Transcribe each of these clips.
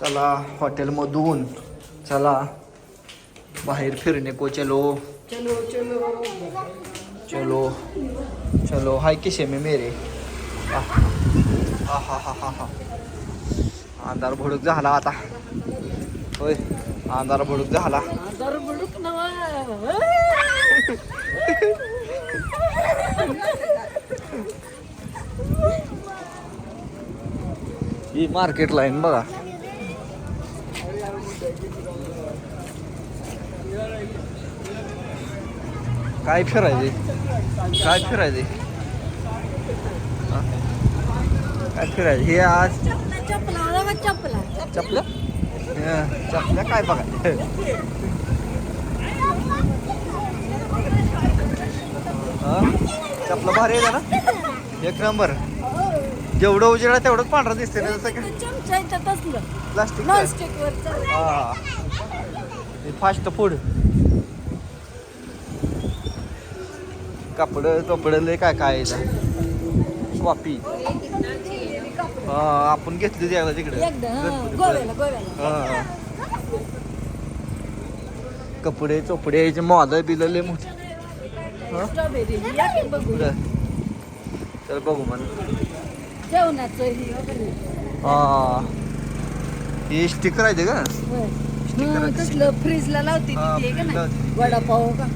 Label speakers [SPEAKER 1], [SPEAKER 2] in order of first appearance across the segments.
[SPEAKER 1] चला हॉटेलमधून. चला बाहेर फिरणे को चलो.
[SPEAKER 2] चलो चलो.
[SPEAKER 1] चलो चलो. हाय किसे में मेरे. हा हा हा हा हा. अंधार भडूक झाला आता. होय अंधार भडूक झाला. ही मार्केट लाईन बघा. काय फिरायचे काय फिरायचे? काय फिरायचे हे आज
[SPEAKER 2] चपला? चपला
[SPEAKER 1] काय बघा. हा? चपला भारी आहे ना एक नंबर. जेवढं उजेडा तेवढंच पांढरा दिसते ना जसं काय? प्लास्टिक. हा. फास्ट फूड कपड कपड लय काय काय हा आपण घेतली ती एकदा तिकडे. कपडे चोपडे मॉल बिल लय मोठे.
[SPEAKER 2] की बघू?
[SPEAKER 1] पुढं. चल बघू म्हण
[SPEAKER 2] हे
[SPEAKER 1] हा. स्टिकर आहे ते का.
[SPEAKER 2] तसलं फ्रीजला लावते. वडापाव का?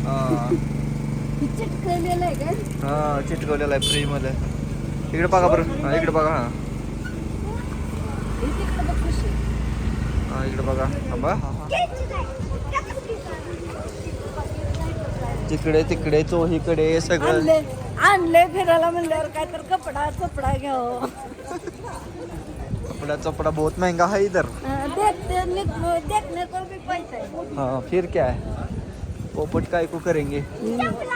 [SPEAKER 1] हा
[SPEAKER 2] चिटकलेलं आहे का
[SPEAKER 1] चिटकवलेला आहे फ्री मध्ये इकडे बघा बरं. हा इकडे बघा हा. इकडे बघा. थांबा. तिकडे तिकडे चोहीकडे सगळं.
[SPEAKER 2] आणले आणले फिरायला म्हणल्यावर काय तर कपडा चपडा घ्यावं.
[SPEAKER 1] कपड़ा चपड़ा बहुत महंगा है इधर.
[SPEAKER 2] हं, देखते नि- देखने को भी पैसा है
[SPEAKER 1] हाँ फिर क्या है? पोपट काय को करेंगे?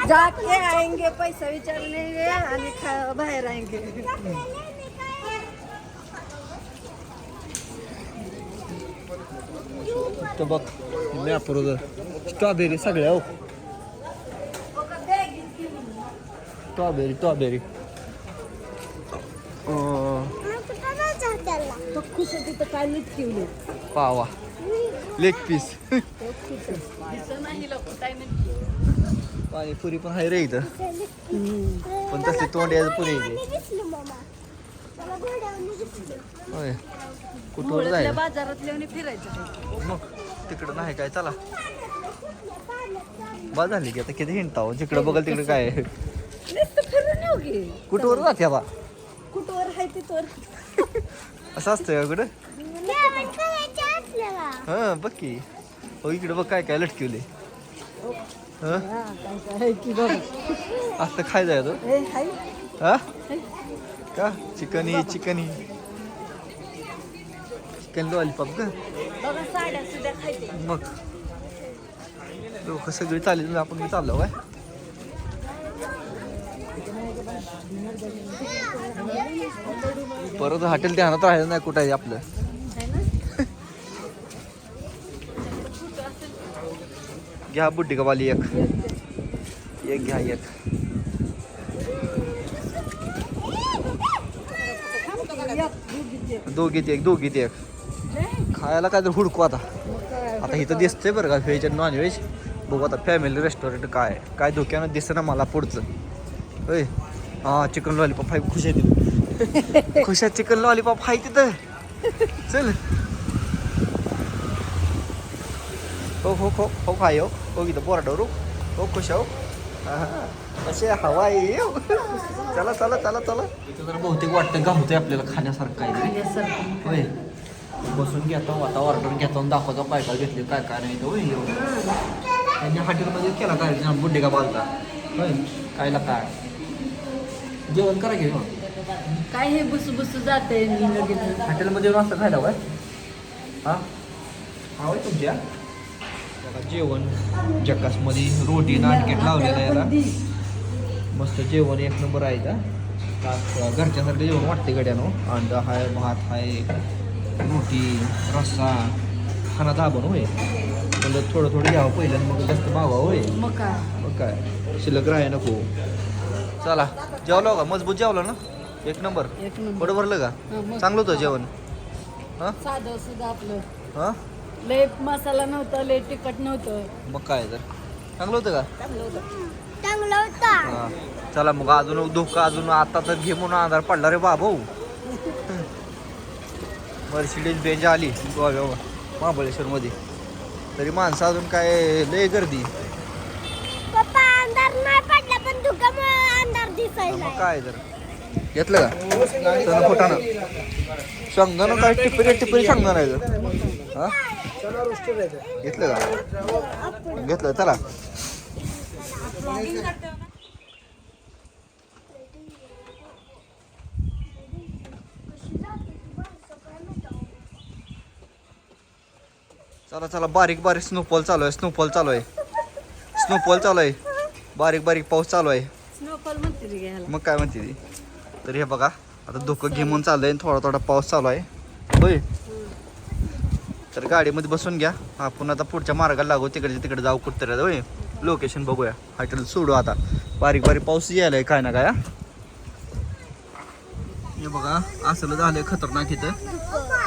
[SPEAKER 2] जाके आएंगे पैसा विचारने आणि खा बाहेर आएंगे.
[SPEAKER 1] तो बघ मॅप्रो स्ट्रॉबेरी सगळ्या हो. स्ट्रॉबेरी स्ट्रॉबेरी पावा. लेग पीस पाणीपुरी पण आहे रे इथं. पण तसली तोंड यायचं पुरी होय. कुठवर जाय मग तिकडं नाही काय? चला. बा झाली की आता किती हिंडता जिकडं बघल तिकडे काय कुठवर जाते बा?
[SPEAKER 2] कुठवर आहे तिथवर
[SPEAKER 1] असं असतं का कुठं? हा बघ की. हो इकडे बघ काय काय लटकिवले हा?
[SPEAKER 2] हा, की
[SPEAKER 1] असं खाय जाय तो.
[SPEAKER 2] ए हाय.
[SPEAKER 1] हा? का? चिकनी चिकनी. चिकन लॉलीपॉप का? मग. लोक सगळे चालले आपण चाललो काय? परत हॉटेल ध्यानात राहिलं नाही कुठं आहे आपलं
[SPEAKER 2] है ना
[SPEAKER 1] घ्या बुड्डी का एक. एक घ्या एक.
[SPEAKER 2] एक, दोघीचे.
[SPEAKER 1] दोघीत एक दोघीत एक. खायला काय तर हुडकू आता. आता इथं दिसतंय बरं का व्हेज आणि नॉनव्हेज बघू आता फॅमिली रेस्टॉरंट काय काय धोक्यानं दिसतं ना मला पुढचं. होय. हां चिकन लॉलीपॉप आहे खुश आहे तिथं. खुश आहे चिकन लॉलीपॉप आहे तिथं. चल. हो हो हो हो खाय हो हो इथं बोराटावर हो खुश हो कसे हवाई चला चला चला चला इथं जर बहुतेक वाटतं गावतंय आपल्याला खाण्यासारखं
[SPEAKER 2] खाण्यासारखं.
[SPEAKER 1] होय बसून घेतो आता ऑर्डर घेतो आणि दाखवतो काय काय घेतले काय काय नाही होय एवढं. त्यांनी हॉटेलमध्ये केला काय बुड्डे का बालता होय कायला काय जेवण करा घे
[SPEAKER 2] काय हे बुसू बुसू जाते लगेच
[SPEAKER 1] हॉटेलमध्ये जेवण असतं खायला काय हा हा होय तुमच्या बघा जेवण जकासमध्ये रोटी नानकेट लावलेलं याला मस्त जेवण एक नंबर आहे का घरच्यासारखं जेवण वाटते गड्यानं. अंडा हाय भात हाय रोटी रस्सा. खाना दाबण होय. म्हणलं थोडं थोडं घ्यावं पहिलं आणि मग जास्त मागवा होय.
[SPEAKER 2] मग काय?
[SPEAKER 1] शिल्लक राहाय नको. चला जेवलो का? मजबूत जेवलो ना? एक नंबर.
[SPEAKER 2] एक नंबर.
[SPEAKER 1] बरं भरलं का. चांगलं होतं जेवण. हा?
[SPEAKER 2] साधं सुद्धा आपलं
[SPEAKER 1] हा?
[SPEAKER 2] लय मसाला नव्हता लय तिखट नव्हतं.
[SPEAKER 1] मग काय तर. चांगलं होतं का?
[SPEAKER 2] चांगलं होतं.
[SPEAKER 3] चांगलं होतं.
[SPEAKER 1] हा. चला मग अजून धोका अजून आता तर घे म्हणून आधार पडला रे बाबा. मर्सिडीज बेंज आली. गोव्या महाबळेश्वर मध्ये तरी माणसं अजून काय लय गर्दी.
[SPEAKER 3] पप्पा अंधार नाही पडला पण धुक्यामुळे अंधार दिसायला
[SPEAKER 1] मग काय तर. घेतलं का? सण फुटाणं शेंगदाणं काय टिपरी टिपरी आहे का? हा? घेतलं का? घेतलं चला. चला चला बारीक बारीक स्नोफॉल चालू आहे स्नोफॉल चालू आहे. स्नोफॉल चालू आहे. बारीक बारीक पाऊस चालू आहे. मग काय म्हणते ती? तर हे बघा आता धुकं घेऊन चाललं आणि थोडा थोडा पाऊस चालू आहे. होय. तर गाडीमध्ये बसून घ्या. आपण आता पुढच्या मार्गाला लागू तिकडच्या तिकडे जाऊ कुठतरी होय. लोकेशन बघूया. हॉटेल सोडू आता. बारीक बारीक पाऊस यायलाय काय ना काय हे बघा असलं झालंय खतरनाक इथं.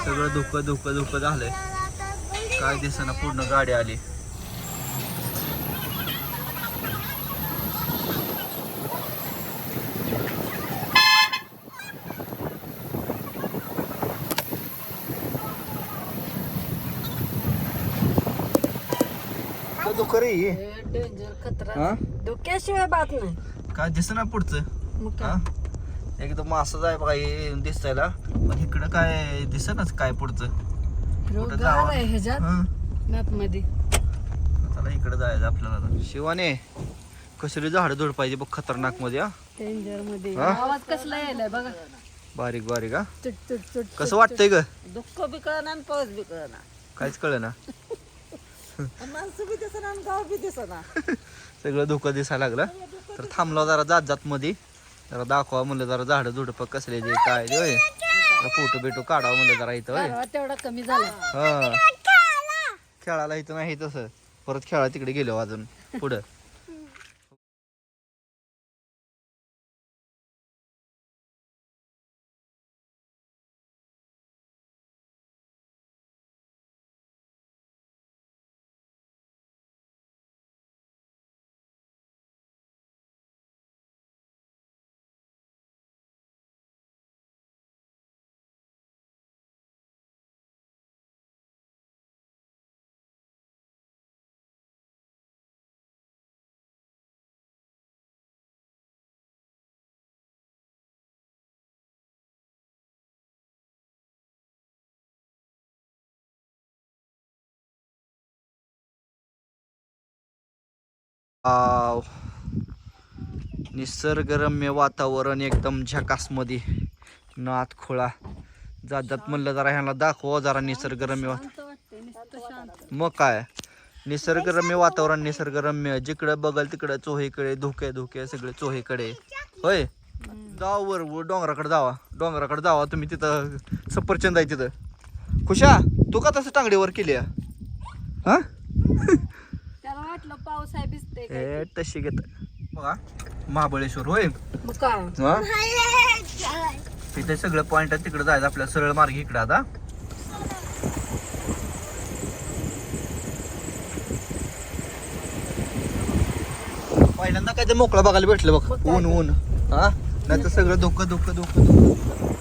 [SPEAKER 1] सगळं धुकं धुकं धुकं झालंय. काय दिसना पूर्ण गाडी आली.
[SPEAKER 2] डेंजर खतरा.
[SPEAKER 1] हा?
[SPEAKER 2] धुक्याशिवाय बात नाही.
[SPEAKER 1] काय दिसेना पुढचं?
[SPEAKER 2] मग
[SPEAKER 1] हा?
[SPEAKER 2] काय
[SPEAKER 1] एकदम असंच आहे बघा हे दिसतायला पण इकडं काय दिसतच काय पुढचं? कुठं
[SPEAKER 2] गाव
[SPEAKER 1] जावं?
[SPEAKER 2] आहे ह्याच्यात.
[SPEAKER 1] हं.
[SPEAKER 2] मॅपमध्ये
[SPEAKER 1] चला इकडे जायचं आपल्याला आता. शिवाने कसली झाडं झुड पाहिजे बघ खतरनाकमध्ये हा?
[SPEAKER 2] डेंजरमध्ये.
[SPEAKER 1] हा?
[SPEAKER 2] आवाज कसला यायलाय बघा.
[SPEAKER 1] बारीक बारीक हा?
[SPEAKER 2] चुट चुट चुट
[SPEAKER 1] कसं वाटतंय ग?
[SPEAKER 2] दुःख बी आणि पाऊस बी कळना.
[SPEAKER 1] काहीच कळ ना
[SPEAKER 2] माणसं बी दिसना आणि गाव बी दिसना.
[SPEAKER 1] सगळं धोकं दिसायला लागलं. तर थांबलो जरा जात जात मध्ये जरा दाखवा म्हणलं जरा झाडं झुडपं कसले जे काय ते होय. फोटो बिटो काढावं म्हणलं जरा इथं होय.
[SPEAKER 2] गारवा तेवढा कमी झाला.
[SPEAKER 1] हा. खेळायला इथं नाही तसं. परत खेळा तिकडे गेलो अजून पुढं. निसर्गरम्य वातावरण एकदम झकासमध्ये. नाथ खोळा. जात जात म्हणलं जरा ह्याला दाखवा जरा निसर्गरम्य वा-
[SPEAKER 2] शांत वाटते नुसतं शांत.
[SPEAKER 1] मग काय? निसर्गरम्य वातावरण निसर्गरम्य. जिकडं बघल तिकडं चोहीकडे धुके धुके सगळे चोहीकडे. होय? जावा वर डोंगराकडे जावा. डोंगराकडे जावा तुम्ही तिथं सफरचंद आहे तिथं. खुशा तू का तसं टांगडीवर केली हा?
[SPEAKER 2] भिजते
[SPEAKER 1] ए तशी घेत. बघा महाबळेश्वर होय.
[SPEAKER 2] मग काय
[SPEAKER 1] हा? तिथे सगळं पॉइंट आहे तिकडे जायचं आपल्या सरळ मार्ग इकडे आता. पहिल्यांदा काय ते मोकळं बघायला भेटलं बघ. ऊन ऊन. हा? नाही तर सगळं धोकं धोकं धोकं धोकं.